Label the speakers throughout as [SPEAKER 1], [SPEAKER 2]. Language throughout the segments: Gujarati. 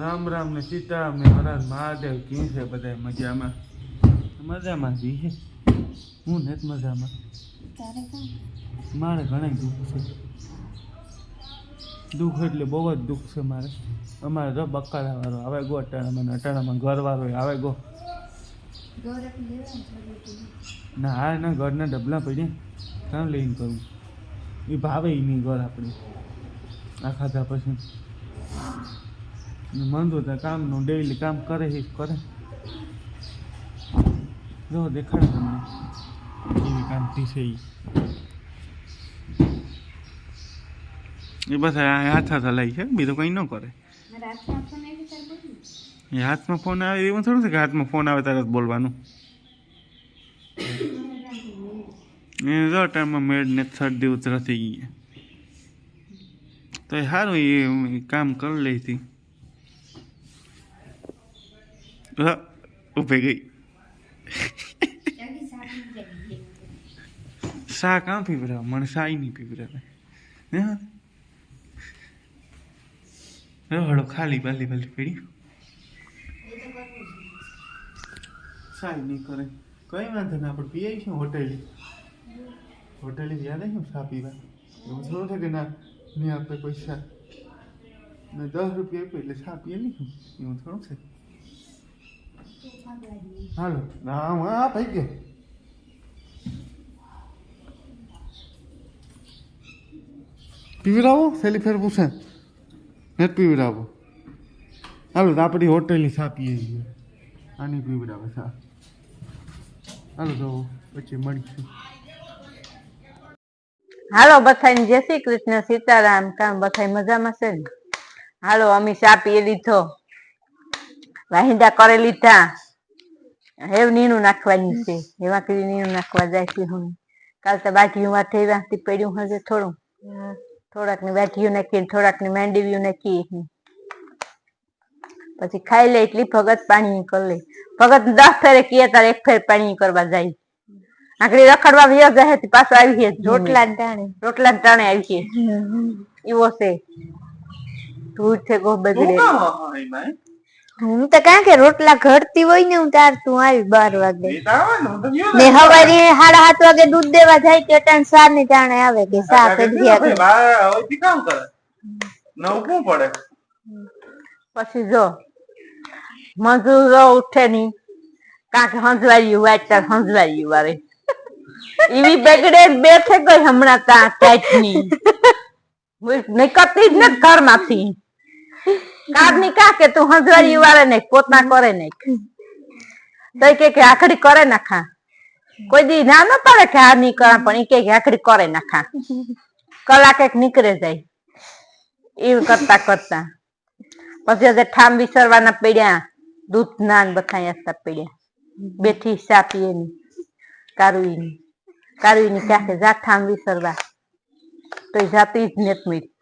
[SPEAKER 1] રામ રામ ને સીતારામ ને હરાજ મહાદેવ કેમ છે બધા મજામાં? મજામાં જ છે હું નથી મજામાં. મારે ઘણા દુઃખ છે. દુઃખ એટલે બહુ જ દુઃખ છે મારે. અમારે તો બકાલા વાળો આવે ગો અટાણામાં અટાણામાં ઘર વાળો આવે ગો. ના હા ના ઘરના ડબલા પડ્યા કામ લઈને કરું એ ભાવે એની નહીં ઘર આપણે આ ખાધા પછી ને હતા ત્યાં કામનું ડેઈલી કામ કરે એ કરે. જો દેખાડે તમને. એવી કામથી છે એ બસ હાથ હાથ હલાય છે બીજું કંઈ ન કરે. એ હાથમાં ફોન આવે એવું થોડું છે કે હાથમાં ફોન આવે ત્યારે જ બોલવાનું? એ જો ટાઈમમાં મેડ ને શરદી ઉતરા થઈ ગઈ તો એ સારું એ કામ કરી લઈ ઉભે ગઈ શા કાં પીવડાવે મને શાય નહીં પીવડાવે હે હળો ખાલી બાલી બાલી પડી શાય નહીં કરે કઈ વાંધો ના આપણે પીએ આવીશું હોટેલે હોટેલે જ્યાં નહીં શા પીવા એવું થોડું છે કે ના નહીં આપે પૈસા ને દસ રૂપિયા આપ્યો એટલે શા પીએ નહીં એવું થોડું છે હાલો. ના હા ભાઈ ગયો. પીવડાવો? સેલી ફેર પૂછે. નથી પીવડાવો. હાલો તો આપણી હોટેલની સા પીએ છીએ. આની પીવડાવે સા હાલો તો પછી મળીશું.
[SPEAKER 2] હાલો બથાઈ જય શ્રી કૃષ્ણ સીતારામ. કામ બથાઈ મજામાં છે ને? હાલો અમે સા પીએ લીધો. વાહિંદા કરી લીધા. હેવ નીનું નાખવાની છે. એમાં કરી નીનું નાખવા જાય છે હું કાલ તો બાટીયું માં થઈ વાંચતી પડ્યું હશે થોડું. થોડાકની બાટીયું નાખી થોડાકની માંડવીયું નાખી. પછી ખાઈ લે એટલી ભગત પાણી કરી લે ભગત દસ ફેરે કીએ તારે એક ફેર પાણી કરવા જાય. આકડી રખડવા વ્યો જાય તે પાછો આવી છે રોટલા ટાણે. રોટલા ટાણે આવી છે એવો છે. ધૂળ છે ગો બગડે હું તો કાં કે રોટલા ઘડતી હોય ને હું તાર તું આવી બાર વાગે. ને હવારે સાડા સાત વાગે દૂધ દેવા જાય તો ટાણ સાર ને ટાણે આવે કે સા કરી આવે
[SPEAKER 1] કામ કરે. નવું પડે?
[SPEAKER 2] પછી જો મજૂરો ઉઠે ની કાંક હંજવાયું વાંચતા હંજવાયું વારે. એવી બગડે બેઠે ગઈ હમણાં ત્યાં ટાઈટની નીકળતી જ ને ઘરમાંથી. કાઢની કા કે તું હંજવાળી વાળે ને પોતા કરે ને તો કે કે આખડી કરે નાખા. કોઈ દી ના ના પડે કે આ નહીં કરે પણ એ કે આખડી કરે નાખા. કલાક એક નીકળે જાય. એવું કરતા કરતા. પછી હજે ઠામ વિસરવાના પડ્યા, દૂધ નાન બખાયા આસતા પડ્યા. બેઠી ચા પીએ ની કારુઈ ની કારુઈ ની ક્યાં જા ઠામ વિસરવા. તો જાતી જ નેત મીરી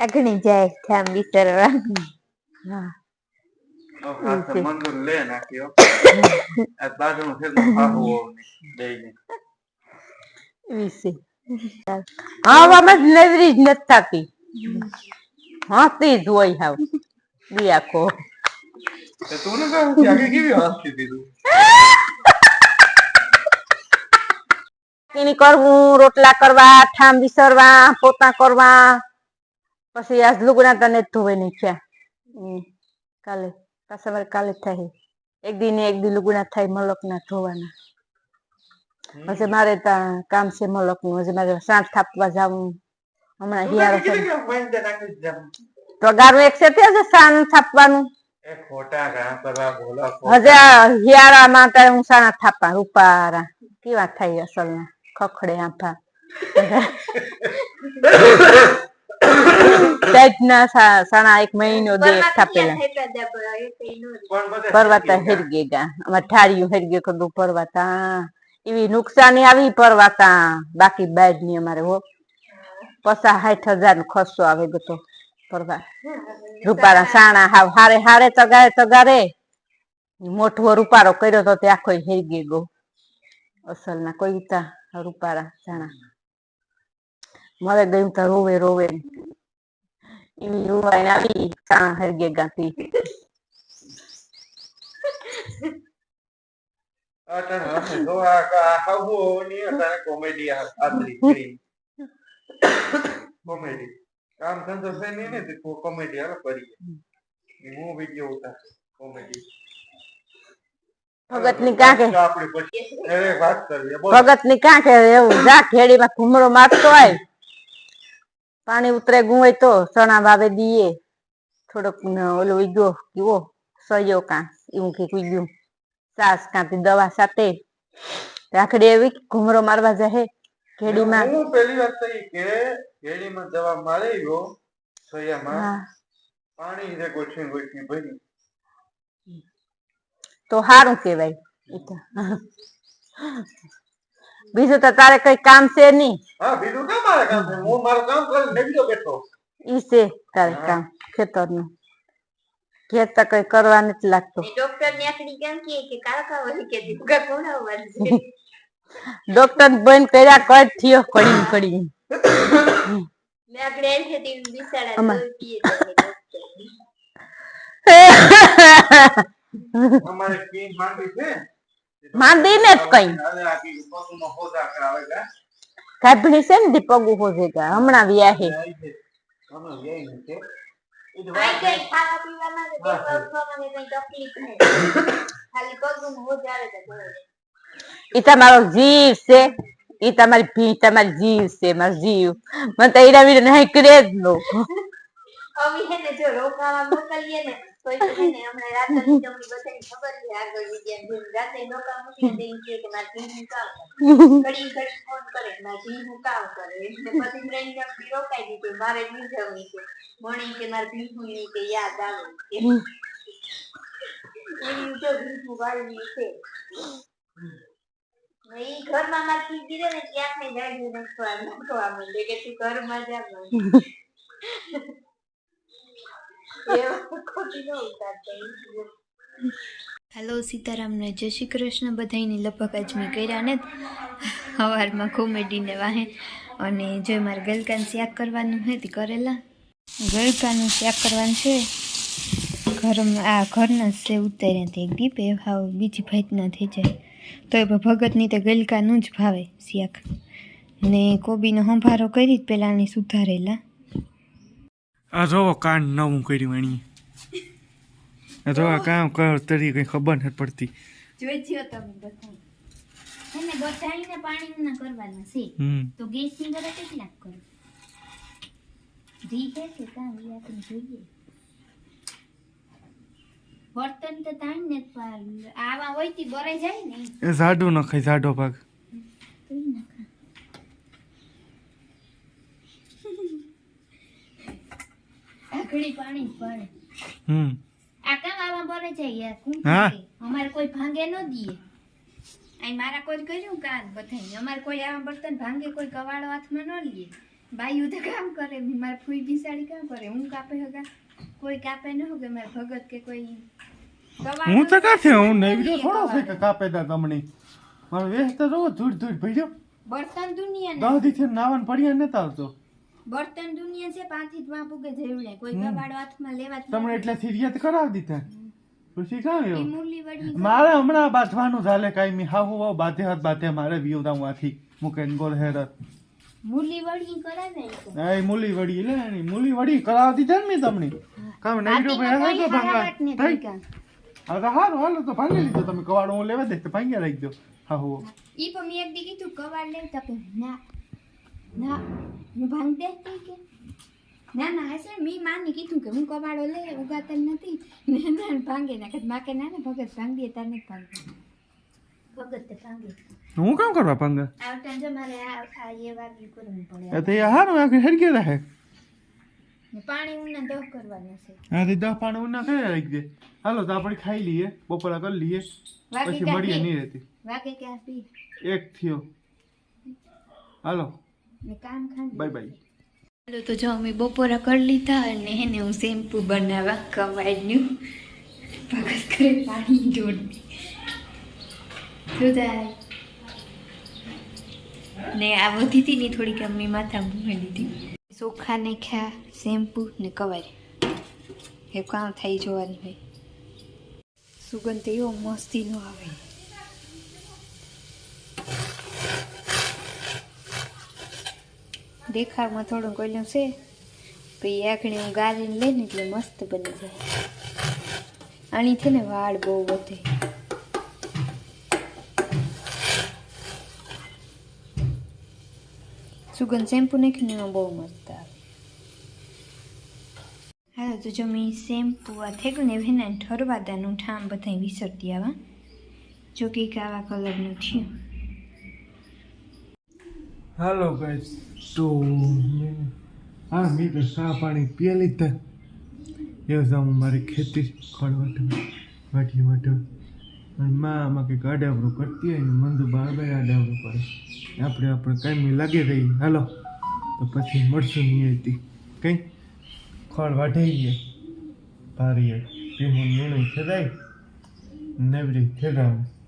[SPEAKER 2] અગણી જાય ઠામ વિસરવા હા.
[SPEAKER 1] મંદિર લે નાખ્યો. આ બાજુનું છે દઈને
[SPEAKER 2] વિશે હા જ નવરી જ નથી થતી હસતી જ હોય હાવ. બી
[SPEAKER 1] તો તું ને કહું કે કેવી હસતી દીધું?
[SPEAKER 2] કરવું રોટલા કરવા ઠામ વિસરવા પોતા કરવા. પછી આજ લુગડા તને ધોવે નહીં થયા હમ, કાલે પાછા મારે કાલે થાય. એક દી ને એક દી લુગડા થાય મલક ના ધોવાના પછી મારે ત્યાં કામ છે મલકનું હજી મારે સાંજ થાપવા જવું. હમણાં હિયારો છે. તો ગારું એક છે તે સાંજ થાપવાનું. હજાર હિયારામાં ત્યારે હું સાણા થાપા રૂપારા. કેવા થાય અસલના? ખખડે આંફા. ટાઈટના સાણા એક મહિનો દે થાપેલા. પરવાતા હેરગે અમાર ઠારિયું હેરગે કદું પરવાતા એવી નુકસાની આવી પરવાતા બાકી બાજની અમારે હો. પસા સાઠ હજાર નો ખર્ચો આવે ગયો પરવા રૂપારા સાણા હાવ હારે હારે તગારે તગારે. મોટો રૂપારો કર્યો તો તે આખો હેરગે ગો. અસલ ના કોઈ તા રૂપારા સાણા. મળે ગયું તો રોવે રોવે. એવી ઉંમર આવી કાં હરગે ગાતી
[SPEAKER 1] અટાણે હશે આ આ ની અટાણે કોમેડી આદરી કરી કોમેડી કામ ધંધો છે નહીં ને તો કોમેડી હાલો કરીએ હું વિડિયો ઉતાર કોમેડી
[SPEAKER 2] કાંકે ભગતની કાં કે એવું જા ખેડીમાં ઘુમરો મારતો હોય. પાણી ઉતરે ગું તો ચણા વાવે દીએ. થોડોક ઓલો ઉગ્યો કીવો સયો કાં એવું કે ઉગ્યું સાસ કાંથી દવા સાથે. રાખડી એવી ઘુમરો મારવા જાહે. ખેડીમાં
[SPEAKER 1] હું પહેલી વાત થઈ કે કેળીમાં દવા મારે ગયો સોયામાં પાણી રે ગોઠવી ગોઠવી ભરી
[SPEAKER 2] તો સારું કેવાય બીજું તો તારે કઈ કામ છે નહીં.
[SPEAKER 1] હા બીજું કામ મારે કામ છે? હું મારું કામ કરીને નીકળ્યો બેઠો.
[SPEAKER 2] ઈ છે તારે કામ ખેતરનું. ખેત તો કઈ કરવા નથી લાગતું.
[SPEAKER 3] ડોક્ટરની આકડી કેમ કે કે કાકા વળી કે દીપકા કોણાવવાનું છે.
[SPEAKER 2] ડોક્ટર બંધ કર્યા કર થયો કડી કડી
[SPEAKER 3] મેં આગળ એમ છે તે બિસાડા પીએ તો ડોક્ટર
[SPEAKER 1] અમારે કી માંડી છે?
[SPEAKER 2] માંડી ને જ કઈ.
[SPEAKER 1] હોદા છે
[SPEAKER 2] કાઢણી છે ને દીપગુ હોજે હમણાં
[SPEAKER 3] વ્યાહે ને ને.
[SPEAKER 2] ઈ તમારો જીવ છે. ઈ તમારી ભી તમારી જીવ છે, મારો જીવ. મને તો ઈરા વીરા નહીં કરે જ નો.
[SPEAKER 3] અમે હે ને જો રોકાવા મોકલીએ ને તો હે ને હમણાં રાતની જમણી બધાને ખબર છે આગળ વિદ્યા જેમ રાતે તો એમ કહે કે મારે જીવનું કામ ઘડી ઘડી ફોન કરે મારે જીવનું કામ કરે એટલે પછી ટ્રેન જમણી રોકાઈ દીધી મારે નહીં જવું છે મણી કે મારે ભીખું ની કે યાદ આવે કે એવી જો ભીખું વાળવી છે ને ઈ ઘરમાં મારે ખીજી રહે ને ક્યાંક ને ગાડી નાખવા નાખવા માંડે કે તું ઘરમાં જા મને. એવું ખોટી ન ઉતારતા ઈ.
[SPEAKER 4] હેલો સીતારામને. જય શ્રી કૃષ્ણ. બધાયની લપક આજ મેં કર્યા ને સવારમાં કોમેડીને વાહે. અને જો મારે ગલકાનું શાક કરવાનું છે તે કરેલા. ગલકાનું શાક કરવાનું છે. ઘરમાં આ ઘરના છે ઉતાર્યા તે એક દીપે. ભાવ બીજી ભાતના થઈ જાય. તો એ ભગતની તો ગલકાનું જ ભાવે શાક. ને કોબીનો સંભારો કરી જ પહેલાંની સુધારેલા.
[SPEAKER 1] આ જો કાન નવું કર્યું એની. આ જો આ કામ કર તરી કઈ ખબર નથી પડતી.
[SPEAKER 4] જોઈ છો તમે બધા એને બધાઈને પાણી ના કરવાના છે. તો ગેસની ઘરે કેટલાક કરો. ધી છે કે કામ આપણે જોઈએ. વર્તન તો તાણ ને આવા હોય તી બરે જાય ને.
[SPEAKER 1] એ જાડો નખાય જાડો ભાગ
[SPEAKER 4] તો ઈ નાખા. આખડી પાણી જ પડે
[SPEAKER 1] હમ.
[SPEAKER 4] આ કામ આવા પડે જાય યાર?
[SPEAKER 1] હા.
[SPEAKER 4] અમારે કોઈ ભાંગે ન દીએ અહીં મારા કોઈ કર્યું કાન બધાય અમારે કોઈ આવા બર્તન ભાંગે કોઈ કવાડો હાથમાં ન લીએ બાયું તો કામ કરે. મારે ફૂઈ બિસાડી કામ કરે. હું કાપે હગા? કોઈ કાપે ન હોગે? મારે ભગત કે કોઈ
[SPEAKER 1] હું તો કાંથી હું નહીં
[SPEAKER 4] લઈએ
[SPEAKER 1] થોડો છે કે કાપે દા તમને? મારો વેસ તો ધૂળ ધૂળ ભર્યો.
[SPEAKER 4] બર્તન દુનિયા
[SPEAKER 1] દાદી થી નાવન પડ્યા ને આવતો.
[SPEAKER 4] બર્તન દુનિયા છે પાંથી જ પૂગે જેવડે કોઈ
[SPEAKER 1] હમ.
[SPEAKER 4] હાથમાં લેવા
[SPEAKER 1] તમને એટલે સિરિયત કરાવી દીધા? પછી
[SPEAKER 4] મુરલી વળી
[SPEAKER 1] મારે હમણાં બાંધવાનું ચાલે કાંઈ મી. હાહુ વાવ બાધે હાથ બાધે મારે વ્યુ આથી મુકેન ગોર હેરત.
[SPEAKER 4] મૂલી વડી કરાવે
[SPEAKER 1] એ મૂલી વડી લે એની મૂલી વડી કરાવતી છે ને મેં તમને. કામ નહીં
[SPEAKER 4] બાકીમાં
[SPEAKER 1] ભાઈ તો ભાંગા. થઈ. હા તો હારું હાલો તો ભાંગી લીધો. તમે કવાડો હું લેવા દે તો ભાંગ્યા રાખી દો હા હો.
[SPEAKER 4] ઈ પણ મેં એક દી કીધું કવાડ લે તો કે ના. ના હું ભાંગ દે કે ના ના હશે મેં માની કીધું કે હું કબાડો લે ઉગાતા નથી ને ના ભાંગે ના કે માકે ના ને ભગત ભાંગ દે તાર નહીં ભાંગે ભગત ભાંગે
[SPEAKER 1] હું કામ કરવા ભાંગા
[SPEAKER 4] આવતા ટાઈમ જો મારે આ આ એ વાગી કરવું પડે
[SPEAKER 1] એ તો એ હારું આખી હેડ ગયા રહે
[SPEAKER 4] પાણી ઉના દહ કરવાના છે
[SPEAKER 1] હા તે પાણી ઉના કરી રાખી દે હાલો તો આપણે ખાઈ લઈએ બપોરા કરી લઈએ પછી મળીએ નહીં રહેતી
[SPEAKER 4] વાગે ક્યાં પી
[SPEAKER 1] એક થયો હાલો
[SPEAKER 4] ને કામ ખાંડ
[SPEAKER 1] બાય બાય.
[SPEAKER 4] ચાલો તો જો અમે બપોરા કરી લીધા અને એને હું શેમ્પુ બનાવવા કવાડનું ભગત કરે પાણી જોડતી શું થાય ને આ વધી હતી ને થોડીક અમે માથા મૂકી લીધી
[SPEAKER 5] ચોખા નાખ્યા શેમ્પુ ને કવાય એ કામ થઈ જોવાની ભાઈ સુગંધ એવો મસ્તીનો આવે. દેખાવમાં થોડું કોલ્યું છે. પછી આખણી હું ગાળીને લઈને એટલે મસ્ત બની જાય. આણીથી ને વાળ બહુ વધે. સુગંધ શેમ્પુ નાખીને એમાં બહુ મસ્ત આવે. હાલો, તો જો મેં શેમ્પુ આ થેકને ને એને ઠરવા દાનું ઠામ બધા વિસરતી આવા. જો કંઈક આવા કલરનું થયું.
[SPEAKER 1] હાલો ગાઈસ તો હા, મેં તો ચા પાણી પી લીધા એ જાઉં મારી ખેતી વાટવા વાટી. વાટવા અને માં આમાં કંઈક આડાવડું કરતી હોય ને, મંદુ બાળબે આડાવડું કરે. આપણે આપણે કાયમી લાગી રહી. હાલો, તો પછી મળશું નહીં હતી કંઈ? ખળ વાઢાઈએ ભારીએ. પીહું નીણું ખેદાય નવરી ખેદાવું એ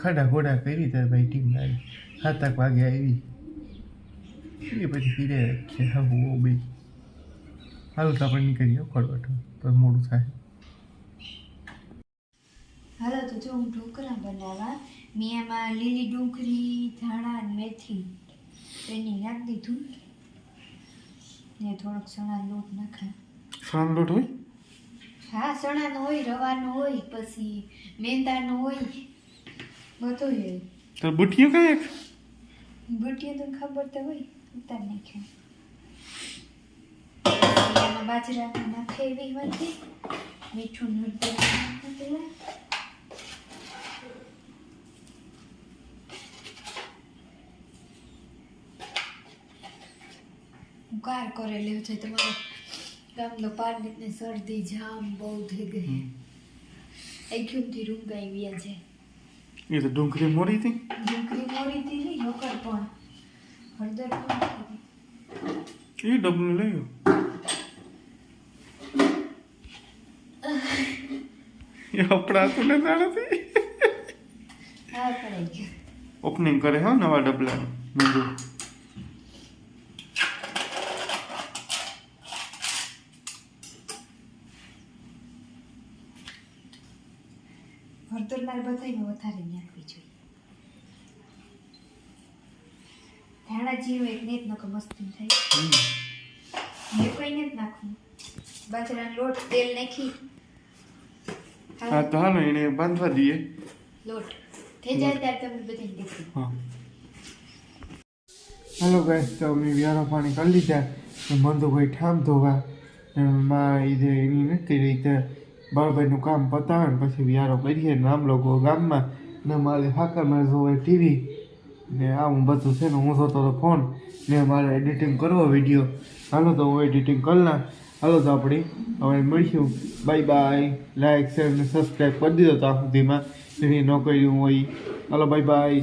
[SPEAKER 1] ખાડા ઘોડા કરી તાર ભાઈ ટીમ આવી સાત વાગે આવી. એ પછી પીરે છે હા હું બે. હાલ તો આપણે નીકળીએ ખોડવાટો તો મોડું થાય.
[SPEAKER 5] હાલો તો જો હું ઢોકળા બનાવવા મેં એમાં લીલી ડુંગળી ધાણા અને મેથી એની નાખી દીધું. ને થોડોક ચણા લોટ નાખા
[SPEAKER 1] શામ લોટ હોય?
[SPEAKER 5] હા ચણાનો હોય રવાનો હોય પછી મેંદાનો હોય બધું હોય
[SPEAKER 1] તો બુટિયું કઈ એક?
[SPEAKER 5] બુટિયા તો ખબર તો હોય ઉતાર નાખે એમાં બાજરા નાખે એવી હોય મીઠું નાખે પેલા. કાર કરેલું છે તમારે. ગામનો પારનીતને શરદી જામ બહુ થઈ ગઈ. એકદમથી રૂંગાઈ ગયા છે.
[SPEAKER 1] એ તો ડુંગળી મોરી હતી
[SPEAKER 5] ડુંગળી મોરી હતી નોકર પણ. હળદર પણ
[SPEAKER 1] એ ડબલું લઈ ગયો એ આપણા તો ને
[SPEAKER 5] ગયું.
[SPEAKER 1] ઓપનિંગ કરે હો નવા ડબલાનું. મંજુ
[SPEAKER 5] હળદર મારે બધાને વધારે નાખવી જોઈએ. ધાણા જીરું એક નેત નકો મસ્તી થાય. એ કોઈ નેત નાખવું. બાજરાનો લોટ તેલ નાખી.
[SPEAKER 1] હા તો હાલો એને બાંધવા દઈએ.
[SPEAKER 5] લોટ. થઈ જાય ત્યારે તમે બધાને દેખી
[SPEAKER 1] હા. હાલો ગાઈસ તો અમે વ્યારો પાણી કરી લીધા. મંદુભાઈ ઠામ ધોવા. એમાં માં એની નથી રીતે બાળભાઈનું કામ પતાવે ને પછી વ્યારો કરીએ ને આમ લોકો ગામમાં ને મારે હાકરમાં જોવે ટીવી. ને આવું બધું છે ને હું જોતો તો ફોન, ને મારે એડિટિંગ કરવો વીડિયો હાલો તો હું એડિટિંગ કરી ના હાલો તો આપણી હવે મળીશું. બાય બાય લાઈક શેર ને સબસ્ક્રાઈબ કરી દીધો તો સુધીમાં. જેની ન હોય. હાલો બાય બાય